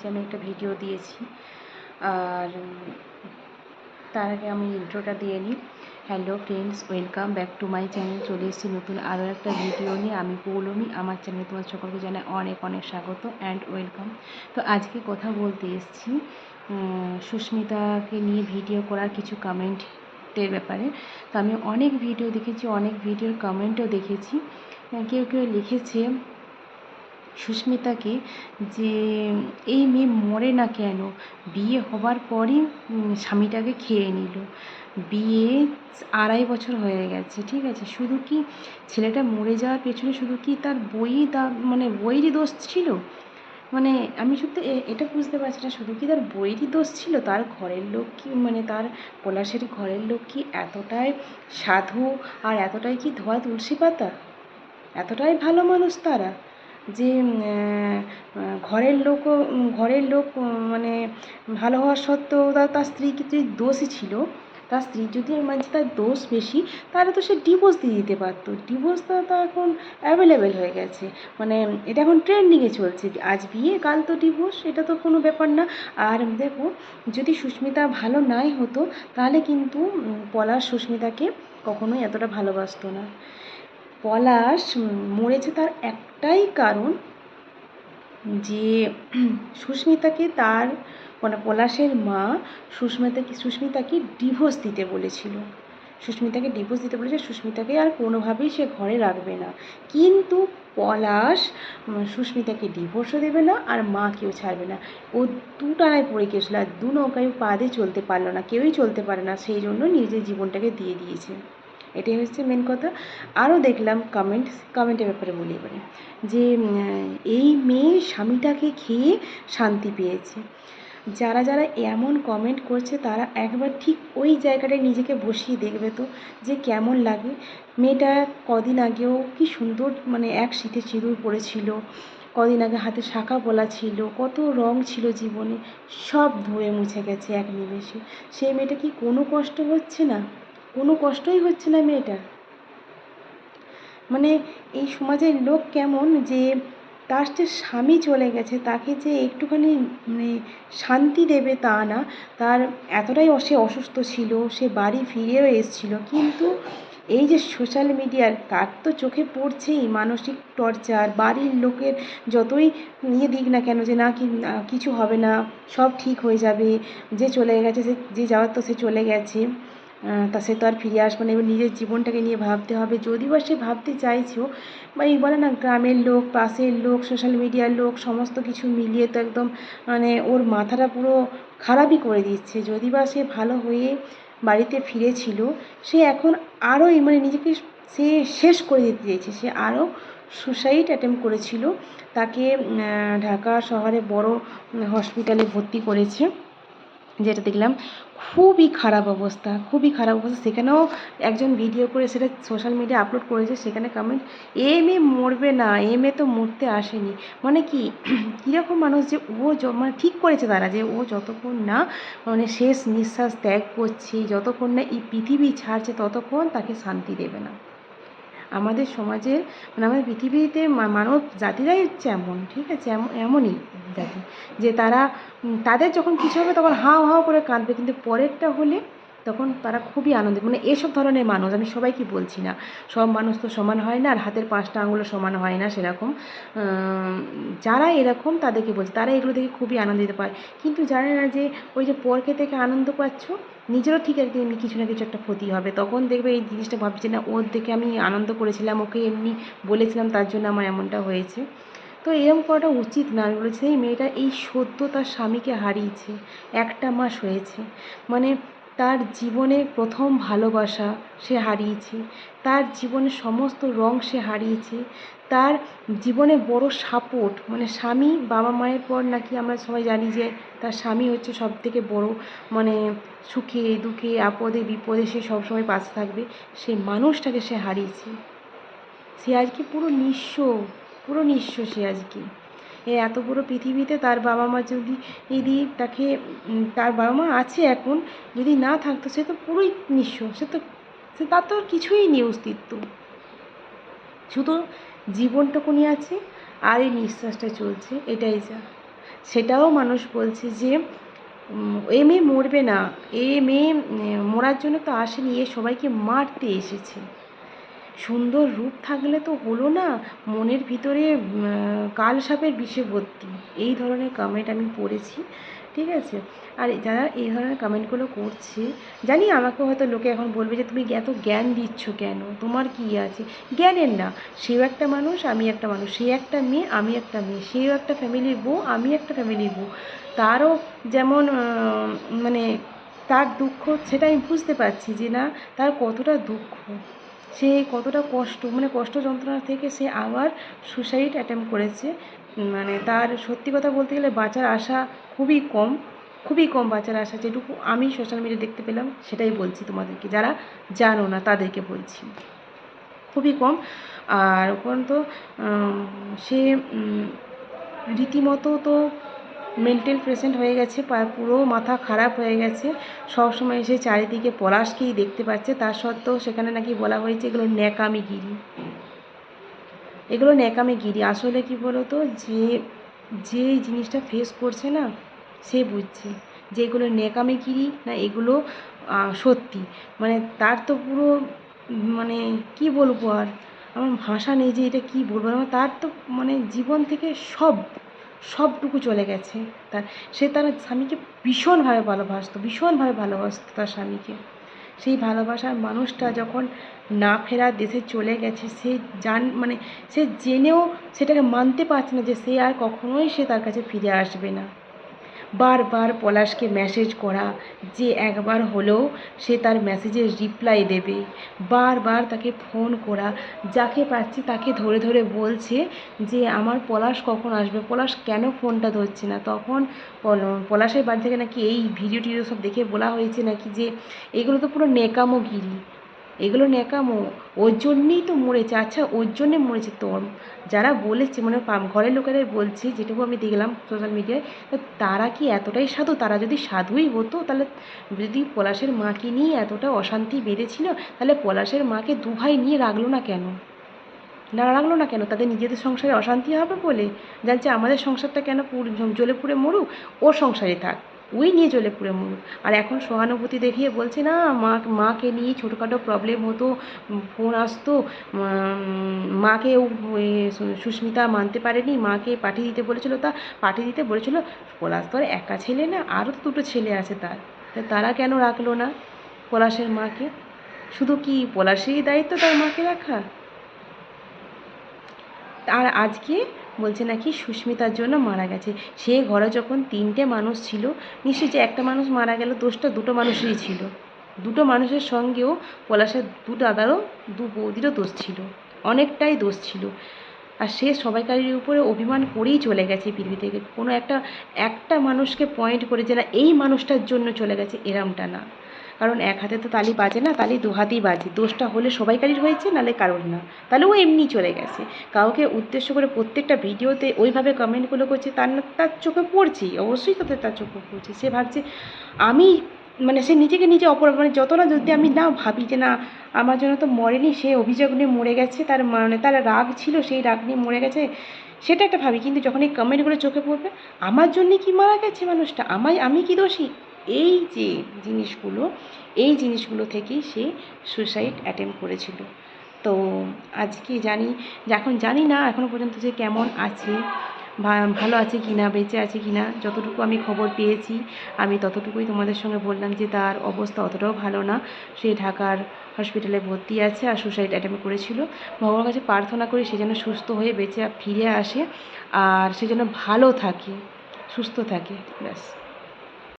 যে আমি একটা ভিডিও দিয়েছি। আর তার আগে আমি ইন্ট্রোটা দিয়ে নিই। Hello friends welcome back to my channel চলে এসেছি নতুন আরও একটা ভিডিও নিয়ে। আমি পৌলমি, আমার চ্যানেলে তোমার সকলকে জানাই অনেক অনেক স্বাগত অ্যান্ড ওয়েলকাম তো আজকে কথা বলতে এসেছি সুস্মিতাকে নিয়ে ভিডিও করার কিছু কমেন্টের ব্যাপারে। তো আমি অনেক ভিডিও দেখেছি, অনেক ভিডিওর কমেন্টও দেখেছি। কেউ কেউ লিখেছে সুস্মিতাকে যে এই মেয়ে মরে না কেন? বিয়ে হবার পরই স্বামীটাকে খেয়ে নিল। বিয়ে আড়াই বছর হয়ে গেছে, ঠিক আছে? শুধু কি ছেলেটা মরে যাওয়ার পেছনে শুধু কি তার বই দা মানে বইয়েরই দোষ ছিল? মানে আমি সত্যি এটা বুঝতে পারছি না, শুধু কি তার বইয়েরই দোষ ছিল? তার ঘরের লোক কি মানে তার পলাশের ঘরের লোক কি এতটাই সাধু আর এতটাই কি ধোয়া তুলসী পাতা? এতটাই ভালো মানুষ তারা? যে ঘরের লোকও ঘরের লোক মানে ভালো হওয়া সত্ত্বেও তার স্ত্রী কিছু দোষই ছিল? তার স্ত্রী যদি মানে তার দোষ বেশি, তাহলে তো সে ডিভোর্স দিয়ে দিতে পারতো। ডিভোর্সটা তো এখন অ্যাভেলেবেল হয়ে গেছে। মানে এটা এখন ট্রেন্ডিংয়ে চলছে। আজ বিয়ে, কাল তো ডিভোর্স এটা তো কোনো ব্যাপার না। আর দেখো, যদি সুস্মিতা ভালো নাই হতো, তাহলে কিন্তু পলাশ সুস্মিতাকে কখনোই এতটা ভালোবাসতো না। পলাশ মরেছে তার একটাই কারণ যে সুস্মিতাকে তার মানে পলাশের মা সুস্মিতাকে সুস্মিতাকে ডিভোর্স দিতে বলেছিল। সুস্মিতাকে ডিভোর্স দিতে বলেছে, সুস্মিতাকে আর কোনোভাবেই সে ঘরে রাখবে না। কিন্তু পলাশ সুস্মিতাকে ডিভোর্সও দেবে না আর মা কেউ ছাড়বে না। ও দু টানায় পড়ে গেছিল আর দু নৌকায় পা দিয়ে চলতে পারল না, কেউই চলতে পারে না। সেই জন্য নিজের জীবনটাকে দিয়ে দিয়েছে। এটাই হচ্ছে মেন কথা। আরও দেখলাম কমেন্ট কমেন্টের ব্যাপারে বলি এবারে। যে এই মেয়ে স্বামীটাকে খেয়ে শান্তি পেয়েছে। যারা যারা এমন কমেন্ট করছে, তারা একবার ঠিক ওই জায়গাটায় নিজেকে বসিয়ে দেখবে তো, যে কেমন লাগে। মেয়েটা কদিন আগেও কি সুন্দর মানে এক শীতে সিঁদুর পড়েছিল, কদিন আগে হাতে শাঁখা বলা ছিল, কত রং ছিল জীবনে, সব ধুয়ে মুছে গেছে এক নিমেষে। সেই মেয়েটা কি কোনো কষ্ট হচ্ছে না? কোনো কষ্টই হচ্ছে না মেয়েটার। মানে এই সমাজের লোক কেমন যে তার যে স্বামী চলে গেছে, তাকে যে একটুখানি মানে শান্তি দেবে তা না, তার এতটাই সে অসুস্থ ছিল, সে বাড়ি ফিরেও এসেছিল। কিন্তু এই যে সোশ্যাল মিডিয়ার, তার তো চোখে পড়ছেই মানসিক টর্চার, বাড়ির লোকের যতই নিয়ে দিক না কেন যে না কি কিছু হবে না, সব ঠিক হয়ে যাবে, যে চলে গেছে সে যে যাওয়ার তো সে চলে গেছে। তা সে তো আর ফিরে আসবে না। এবার নিজের জীবনটাকে নিয়ে ভাবতে হবে। যদি বা সে ভাবতে চাইছেও বা এই বলে না, গ্রামের লোক, পাশের লোক সোশ্যাল মিডিয়ার লোক, সমস্ত কিছু মিলিয়ে তো একদম মানে ওর মাথাটা পুরো খারাপই করে দিচ্ছে। যদি বা সে ভালো হয়ে বাড়িতে ফিরেছিল, সে এখন আরও মানে নিজেকে সে শেষ করে দিতে চেয়েছে সে আরও সুসাইড অ্যাটেম্প করেছিল। তাকে ঢাকা শহরে বড় হসপিটালে ভর্তি করেছে। যেটা দেখলাম, খুবই খারাপ অবস্থা, খুবই খারাপ অবস্থা। সেখানেও একজন ভিডিও করে সেটা সোশ্যাল মিডিয়া আপলোড করেছে, সেখানে কমেন্ট এম এ মরবে না এম এ তো মরতে আসেনি। মানে কি, কীরকম মানুষ যে ও মানে ঠিক করেছে তারা যে ও যতক্ষণ না মানে শেষ নিঃশ্বাস ত্যাগ করছে, যতক্ষণ না এই পৃথিবী ছাড়ছে, ততক্ষণ তাকে শান্তি দেবে না। আমাদের সমাজের মানে আমাদের পৃথিবীতে মানব জাতিরাই হচ্ছে এমন, ঠিক আছে? এমনই জাতি। যে তারা তাদের যখন কিছু হবে তখন হাও হাও করে কাঁদবে, কিন্তু পরেরটা হলে তখন তারা খুবই আনন্দিত। মানে এসব ধরনের মানুষ, আমি সবাইকে বলছি না। সব মানুষ তো সমান হয় না, আর হাতের পাঁচটা আঙুলও সমান হয় না সেরকম। যারা এরকম তাদেরকে বলছি, তারা এগুলো দেখে খুবই আনন্দিত পায়। কিন্তু জানে না যে, ওই যে পরকে থেকে আনন্দ পাচ্ছ, নিজেরও ঠিক একদিন এমনি কিছু না কিছু একটা ক্ষতি হবে। তখন দেখবে এই জিনিসটা ভাবছে না, ওর দেখে আমি আনন্দ করেছিলাম, ওকে এমনি বলেছিলাম, তার জন্য আমার এমনটা হয়েছে। তো এরকম করাটা উচিত না। আমি বলেছি, এই মেয়েটা এই সদ্য তার স্বামীকে হারিয়েছে, একটা মাস হয়েছে। মানে তার জীবনের প্রথম ভালোবাসা সে হারিয়েছে, তার জীবনের সমস্ত রং সে হারিয়েছে, তার জীবনে বড় সাপোর্ট মানে স্বামী বাবা মায়ের পর নাকি আমরা সবাই জানি যে তার স্বামী হচ্ছে সব থেকে বড় মানে সুখে, দুঃখে, আপদে, বিপদে সে সবসময় পাশে থাকবে, সেই মানুষটাকে সে হারিয়েছে। সে আজকে পুরো নিঃস্ব পুরো নিঃস্ব সে আজকে। এত বড় পৃথিবীতে তার বাবা মা যদি যদি তাকে তার বাবা মা আছে এখন, যদি না থাকতো সে তো পুরোই নিঃস্ব, সে তো, সে তার তো কিছুই নেই অস্তিত্ব। শুধু জীবনটুকুনি আছে, আর এই নিঃশ্বাসটা চলছে, এটাই যা। সেটাও মানুষ বলছে যে এ মেয়ে মরবে না, এ মেয়ে মরার জন্য তো আসেনি, এ সবাইকে মারতে এসেছে। সুন্দর রূপ থাকলে তো হলো না, মনের ভিতরে কাল সাপের বিষে ভর্তি এই ধরনের কমেন্ট আমি পড়েছি, ঠিক আছে? আর যারা এই ধরনের কমেন্টগুলো করছে, জানি আমাকে হয়তো লোকে এখন বলবে যে, তুমি এত জ্ঞান দিচ্ছ কেন? তোমার কি আছে? জ্ঞানের না, সেও একটা মানুষ, আমি একটা মানুষ। সে একটা মেয়ে, আমি একটা মেয়ে। সেও একটা ফ্যামিলির বউ, আমি একটা ফ্যামিলির বউ। তারও যেমন মানে তার দুঃখ, সেটা আমি বুঝতে পারছি যে, না, তার কতটা দুঃখ। সে কতটা কষ্ট মানে কষ্ট যন্ত্রণা থেকে সে আবার সুসাইড অ্যাটেম্প করেছে। মানে তার সত্যি কথা বলতে গেলে বাঁচার আশা খুবই কম খুবই কম বাঁচার আশা যেটুকু আমি সোশ্যাল মিডিয়া দেখতে পেলাম, সেটাই বলছি তোমাদেরকে। যারা জানো না, তাদেরকে বলছি। খুবই কম। আর উপরন্ত সে রীতিমতো তো মেন্টাল পেশেন্ট হয়ে গেছে পুরো মাথা খারাপ হয়ে গেছে। সব সময় এসে চারিদিকে পলাশকেই দেখতে পাচ্ছে। তার সত্ত্বেও সেখানে নাকি বলা হয়েছে এগুলো ন্যাকামিগিরি। এগুলো ন্যাকামিগিরি। আসলে কি বলো তো যে যে জিনিসটা ফেস করছে না, সে বুঝছে যে এগুলো ন্যাকামিগিরি না এগুলো সত্যি। মানে তার তো পুরো মানে কি বলব আর? আমার ভাষা নেই যে এটা কি বলব। আমার তার তো মানে জীবন থেকে সব সবটুকু চলে গেছে। তার, সে তার স্বামীকে ভীষণভাবে ভালোবাসত ভীষণভাবে ভালোবাসত তার স্বামীকে। সেই ভালোবাসার মানুষটা যখন না ফেরা দেশে চলে গেছে, সে জান মানে সে জেনেও সেটাকে মানতে পারছে না যে সে আর কখনোই সে তার কাছে ফিরে আসবে না। বারবার পলাশকে মেসেজ করা, যে একবার হলেও সে তার মেসেজের রিপ্লাই দেবে। বারবার তাকে ফোন করা, যাকে পাচ্ছি তাকে ধরে ধরে বলছে যে, আমার পলাশ কখন আসবে? পলাশ কেন ফোনটা ধরছে না? তখন পল- পলাশের বাড়ি থেকে নাকি এই ভিডিও টিডিও সব দেখে বলা হয়েছে নাকি যে, এগুলো তো পুরো নেকামোগিরি এগুলো ন্যাকামো ওর জন্যেই তো মরেছে। আচ্ছা ওর জন্যে মরেছে তোর যারা বলেছে মানে ঘরের লোকেরাই বলছে, যেটুকু আমি দেখলাম সোশ্যাল মিডিয়ায় তারা কি এতটাই সাধু? তারা যদি সাধুই হতো, তাহলে যদি পলাশের মাকে নিয়ে এতটা অশান্তি বেঁধেছিল, তাহলে পলাশের মাকে দু ভাই নিয়ে রাখল না কেন? না রাখল না কেন? তাদের নিজেদের সংসারে অশান্তি হবে বলে? জানছে আমাদের সংসারটা কেন জ্বলে পুড়ে মরুক? ওর সংসারে থাক। ওই নিয়ে জ্বলে পুড়ে মরুক আর এখন সহানুভূতি দেখিয়ে বলছে, না, মা, মাকে নিয়ে ছোটোখাটো প্রবলেম হতো ফোন আসতো মাকে সুস্মিতা মানতে পারেনি, মাকে পাঠিয়ে দিতে বলেছিল তা, পাঠিয়ে দিতে বলেছিল, পলাশ তো আর একা ছেলে না, আরও তো দুটো ছেলে আছে তার। তা তারা কেন রাখল না পলাশের মাকে? শুধু কি পলাশেরই দায়িত্ব তার মাকে রাখা? আর আজকে বলছে নাকি সুস্মিতার জন্য মারা গেছে। সে ঘরে যখন তিনটে মানুষ ছিল, নিশ্চয়ই যে একটা মানুষ মারা গেল, দোষটা দুটো মানুষেরই ছিল। দুটো মানুষের সঙ্গেও পলাশের দু দাদারও, দু বৌদিরও দোষ ছিল। অনেকটাই দোষ ছিল। আর সে সবাইকারীর উপরে অভিমান করেই চলে গেছে পৃথিবী থেকে। কোনো একটা একটা মানুষকে পয়েন্ট করে যে না, এই মানুষটার জন্য চলে গেছে, এরমটা না। কারণ এক হাতে তো তালি বাজে না, তালি দু হাতেই বাজে। দোষটা হলে সবাইকারই হয়েছে নালে কারোর না। তাহলে ও এমনি চলে গেছে। কাউকে উদ্দেশ্য করে প্রত্যেকটা ভিডিওতে ওইভাবে কমেন্টগুলো করছে, তার না, তার চোখে পড়ছেই অবশ্যই তাদের তার চোখে পড়ছে। সে ভাবছে, আমি মানে সে নিজেকে নিজে অপর মানে যত না যদি আমি না ভাবি যে না, আমার জন্য তো মরেনি, সে অভিযোগ নিয়ে মরে গেছে, তার মানে তার রাগ ছিল, সেই রাগ নিয়ে মরে গেছে, সেটা একটা ভাবি। কিন্তু যখন এই কমেন্টগুলো চোখে পড়বে, আমার জন্যে কি মারা গেছে মানুষটা? আমায়, আমি কি দোষী? এই যে জিনিসগুলো, এই জিনিসগুলো থেকেই সে সুইসাইড অ্যাটেম্প করেছিল। তো আজকে জানি, এখন জানি না এখনও পর্যন্ত যে কেমন আছে ভালো আছে কি না বেঁচে আছে কি না যতটুকু আমি খবর পেয়েছি, আমি ততটুকুই তোমাদের সঙ্গে বললাম যে তার অবস্থা অতটাও ভালো না। সে ঢাকার হসপিটালে ভর্তি আছে আর সুসাইড অ্যাটেম্প করেছিল। ভগবানের কাছে প্রার্থনা করি সে যেন সুস্থ হয়ে বেঁচে ফিরে আসে আর সে যেন ভালো থাকে, সুস্থ থাকে, ব্যাস।